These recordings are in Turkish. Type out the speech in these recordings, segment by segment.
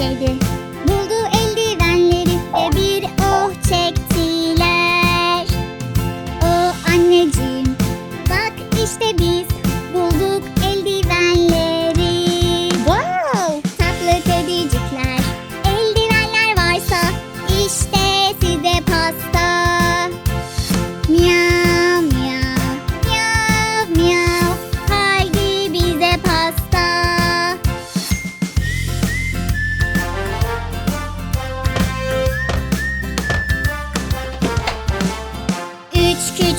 küçük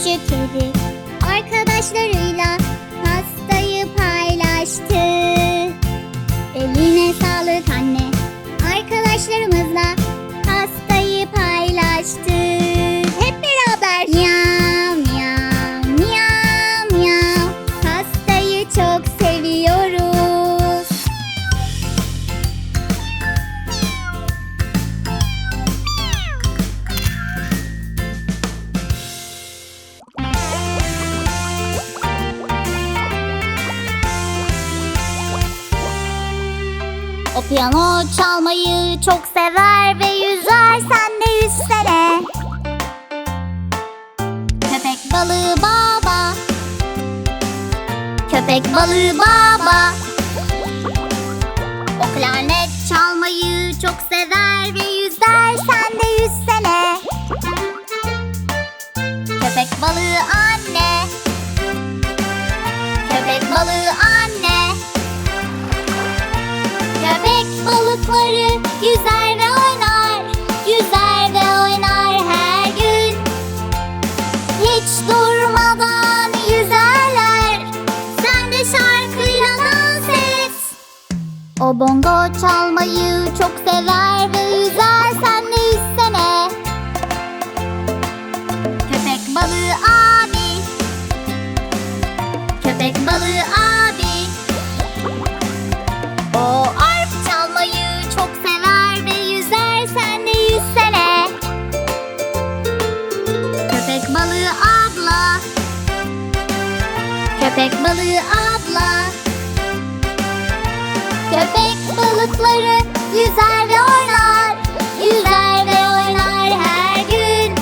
Kedi arkadaşlarıyla pastayı paylaştı. Eline sağlık anne. Arkadaşlarımızla Köpek balığı baba. O klarnet çalmayı çok sever ve yüzer sen de yüzsene. Köpek balığı bongo çalmayı çok sever ve yüzer, sen de yüzsene. Köpek balığı abi, köpek balığı abi. O arp çalmayı çok sever ve yüzer sen de yüzsene. Köpek balığı abla. Köpek balığı Balıkları yüzer ve oynar. Yüzer ve oynar her gün.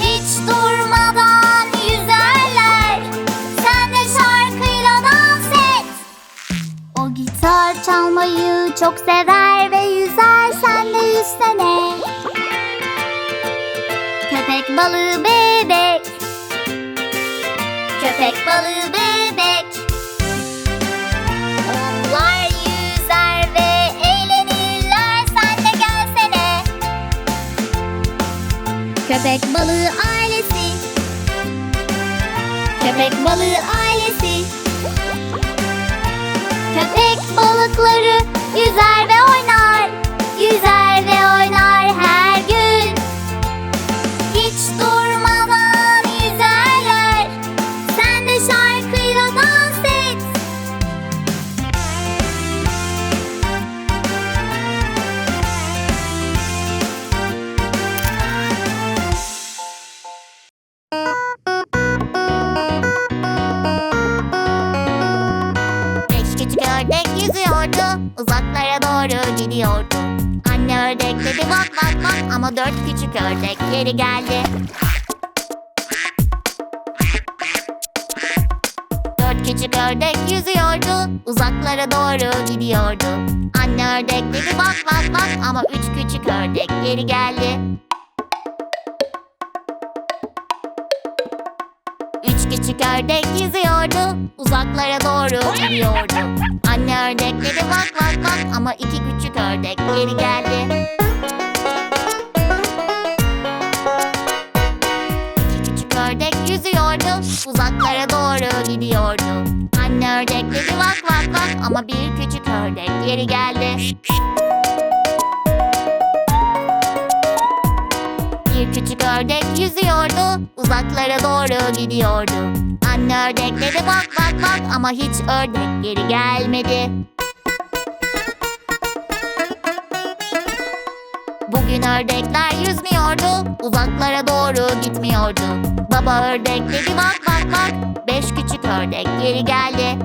Hiç durmadan yüzerler. Sen de şarkıyla dans et. O gitar çalmayı çok sever ve yüzer sen de yüzsene. Köpek balığı bebek. Köpek balığı bebek. Köpek balığı ailesi. Köpek balığı ailesi. Köpek balıkları yüzer ve oynar, uzaklara doğru gidiyordu. Anne ördek dedi bak bak bak ama dört küçük ördek geri geldi. Dört küçük ördek yüzüyordu, uzaklara doğru gidiyordu. Anne ördek dedi bak bak bak ama üç küçük ördek geri geldi. Küçük ördek yüzüyordu, uzaklara doğru gidiyordu. Anne ördek dedi bak bak bak ama iki küçük ördek geri geldi. İki küçük ördek yüzüyordu, uzaklara doğru gidiyordu. Anne ördek dedi bak bak bak ama bir küçük ördek geri geldi. Küçük ördek yüzüyordu, uzaklara doğru gidiyordu. Anne ördek dedi bak bak bak ama hiç ördek geri gelmedi. Bugün ördekler yüzmüyordu, uzaklara doğru gitmiyordu. Baba ördek dedi bak bak bak, beş küçük ördek geri geldi.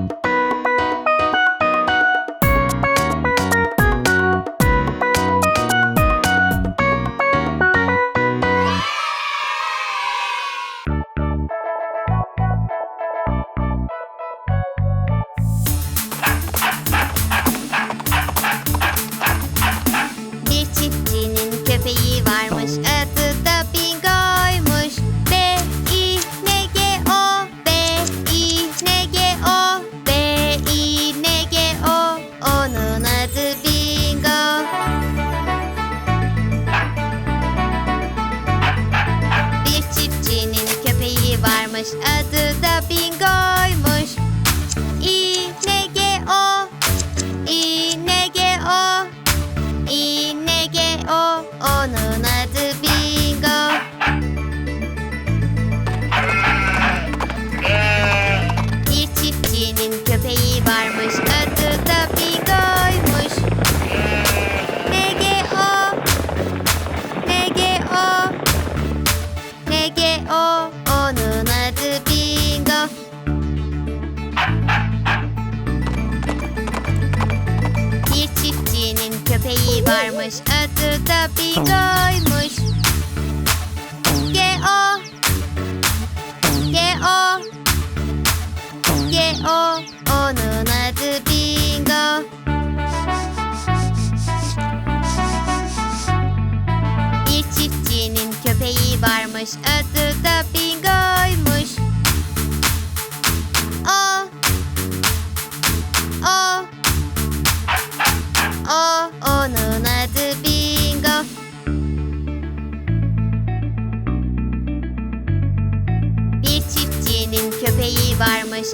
Varmış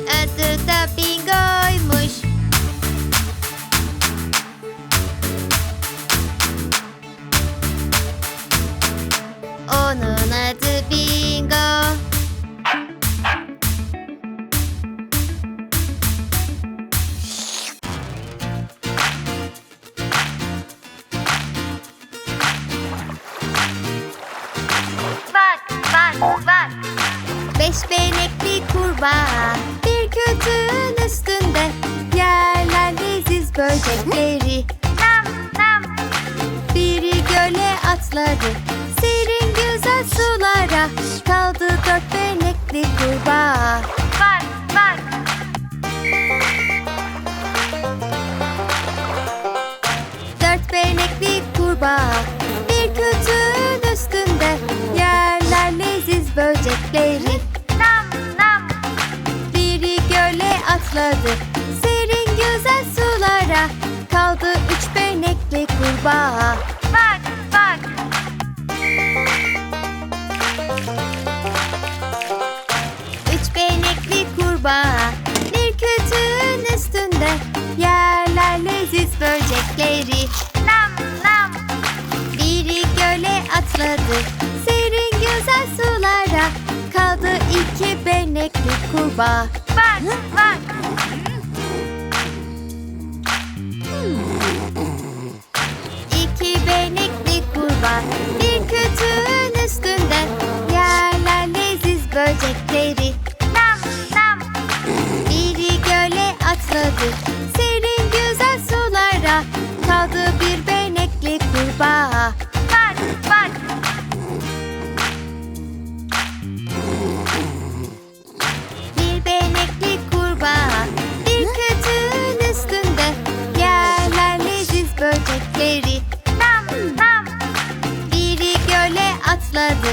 Göle atladı Serin güzel sulara Kaldı dört benekli kurbağa Bak bak. Dört benekli kurbağa Bir kötüğün üstünde Yerler leziz böcekleri Nam nam. Biri göle atladı Serin güzel sulara Kaldı üç benekli kurbağa kurbağa Bir kötüğün üstünde Yerler leziz böcekleri Nam nam. Biri göle atladı Serin güzel sulara Kaldı iki benekli kurbağa Bak bak. atladı.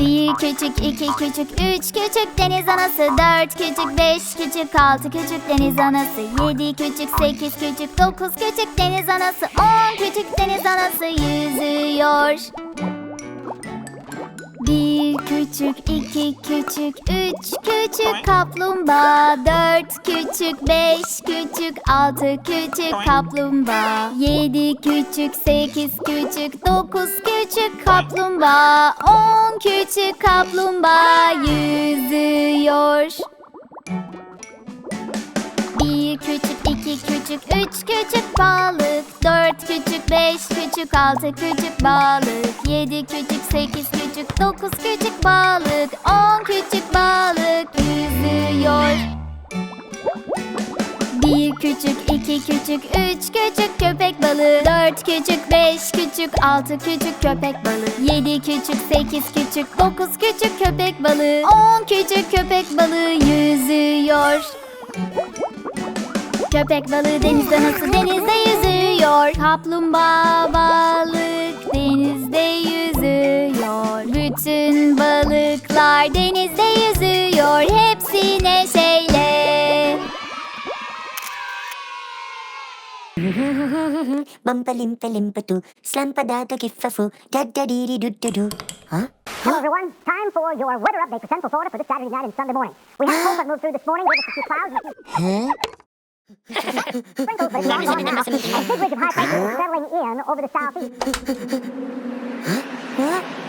Bir küçük, iki küçük, üç küçük deniz anası. Dört küçük, beş küçük, altı küçük deniz anası. Yedi küçük, sekiz küçük, dokuz küçük deniz anası. On küçük deniz anası yüzüyor bir küçük, iki küçük, üç küçük kaplumbağa Dört küçük, beş küçük, altı küçük kaplumbağa Yedi küçük, sekiz küçük, dokuz küçük kaplumbağa On küçük kaplumbağa yüzüyor küçük, iki küçük, üç küçük balık. Dört küçük, beş küçük, altı küçük balık. Yedi küçük, sekiz küçük, dokuz küçük balık. On küçük balık yüzüyor. Bir küçük, iki küçük, üç küçük köpek balığı. Dört küçük, beş küçük, altı küçük köpek balığı. Yedi küçük, sekiz küçük, dokuz küçük köpek balığı. On küçük köpek balığı yüzüyor Köpek balığı denizde nasıl denizde yüzüyor Kaplumbağa balık denizde yüzüyor Bütün balıklar denizde yüzüyor Hepsi neşeyle Bumpa limpa limpa doo, slampa da da giffa da da dee dee doo doo doo. Huh? Hello, everyone. Time for your weather update for Central Florida for this Saturday night and Sunday morning. We had cold that moved through this morning, gave us a few clouds Huh? Sprinkled with long, long of high places settling in over the southeast. Huh?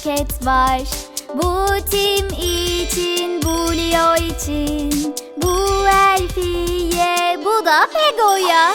Paket var. Bu tim için, bu Leo için Bu Elfiye, bu da Pego'ya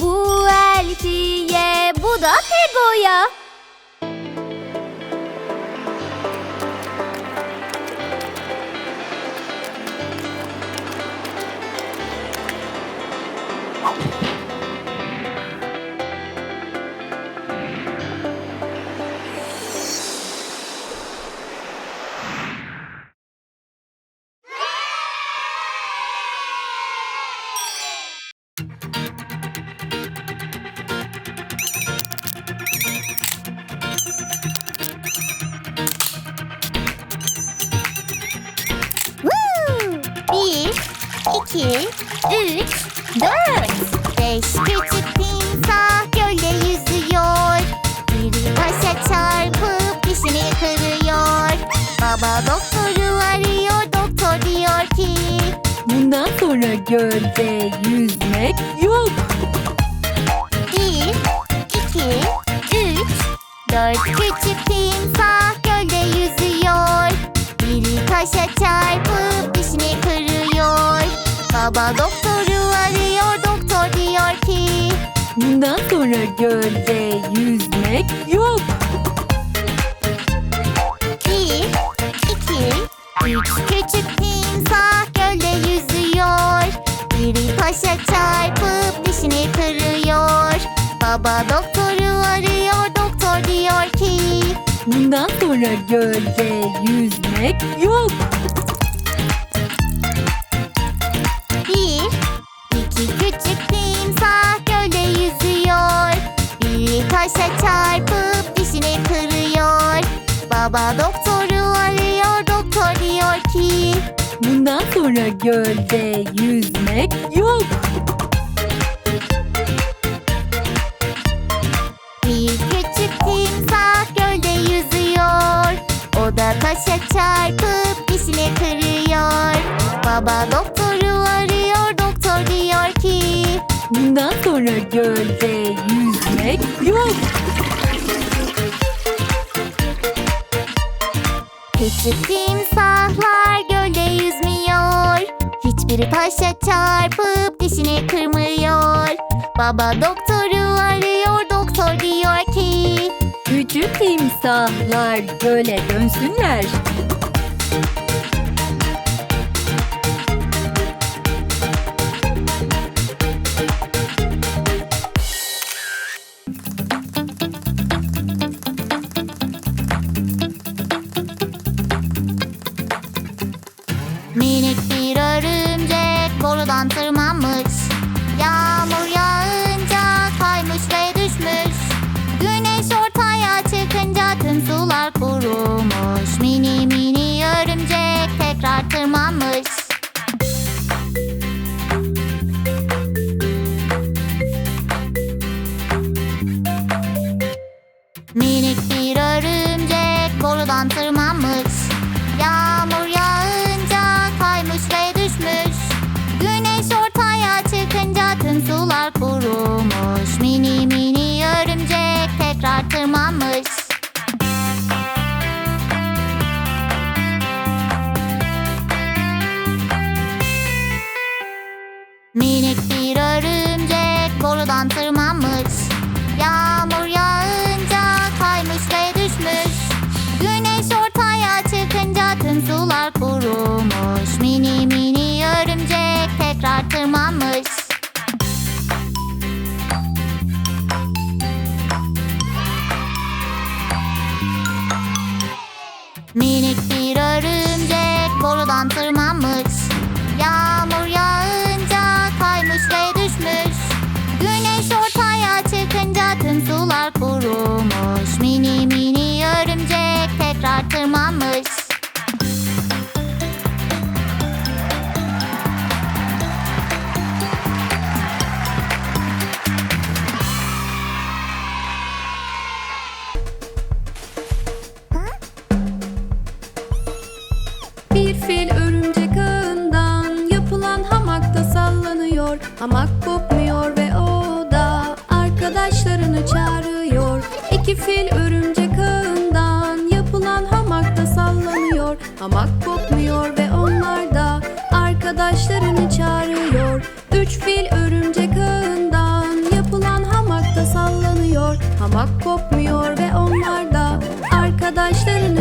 Bu Elfiye, bu da Pego'ya üç, dört. Beş küçük timsah gölde yüzüyor. Biri taşa çarpıp dişini kırıyor. Baba doktoru arıyor, doktor diyor ki... Bundan sonra gölde yüzmek yok. Bir, iki, üç, dört küçük timsah gölde yüzüyor. Biri taşa çarpıp dişini kırıyor. Baba doktoru arıyor doktor diyor ki Bundan sonra gölde yüzmek yok. Bir, iki, üç küçük timsah gölde yüzüyor. Biri taşa çarpıp dişini kırıyor. Baba doktoru arıyor doktor diyor ki Bundan sonra gölde yüzmek yok. Baba doktoru arıyor doktor diyor ki Bundan sonra gölde yüzmek yok. Bir küçük timsah gölde yüzüyor. O da taşa çarpıp dişini kırıyor. Baba doktoru arıyor doktor diyor ki Bundan sonra gölde yüzmek yok. Küçük timsahlar göle yüzmüyor. Hiçbiri taşa çarpıp dişini kırmıyor. Baba doktoru arıyor doktor diyor ki Küçük timsahlar göle dönsünler.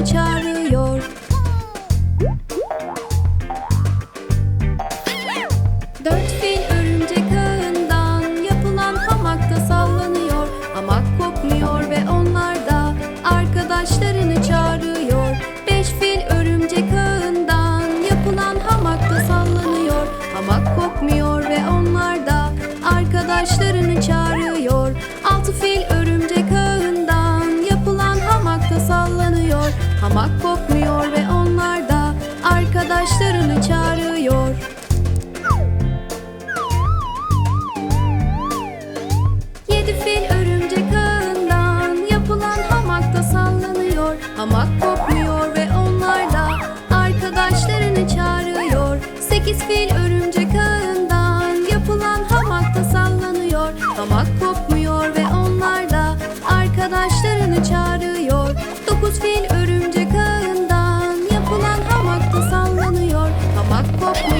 ঝড় Bak bak bak.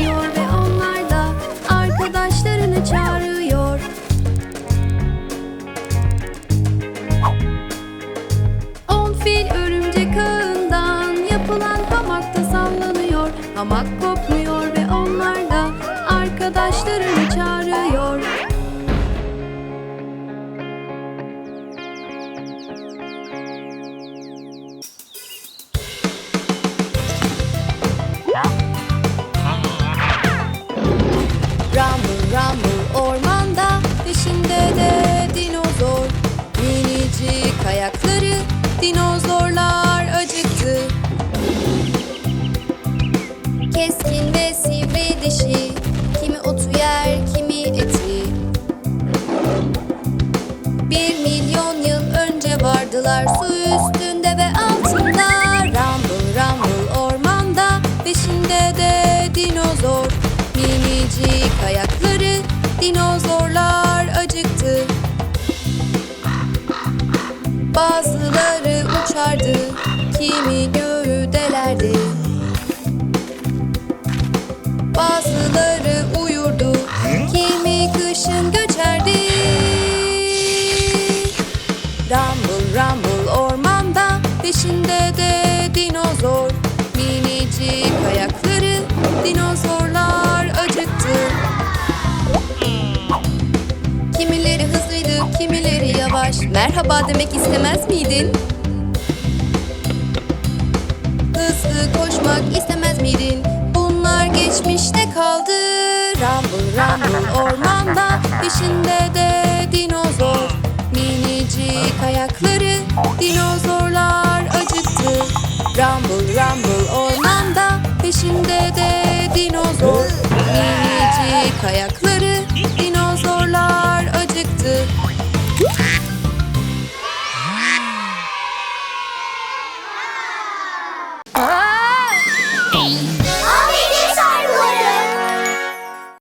keskin sivri dişi Kimi otu yer, kimi eti. Bir milyon yıl önce vardılar su üstünde ve altında. Rumble rumble ormanda peşinde de dinozor. Minicik ayakları dinozorlar acıktı. Bazıları uçardı, kimi merhaba demek istemez miydin? Hızlı koşmak istemez miydin? Bunlar geçmişte kaldı. Rumble rumble ormanda peşinde de dinozor. Minicik ayakları dinozorlar acıktı. Rumble rumble ormanda peşinde de dinozor. Minicik ayakları dinozorlar acıktı.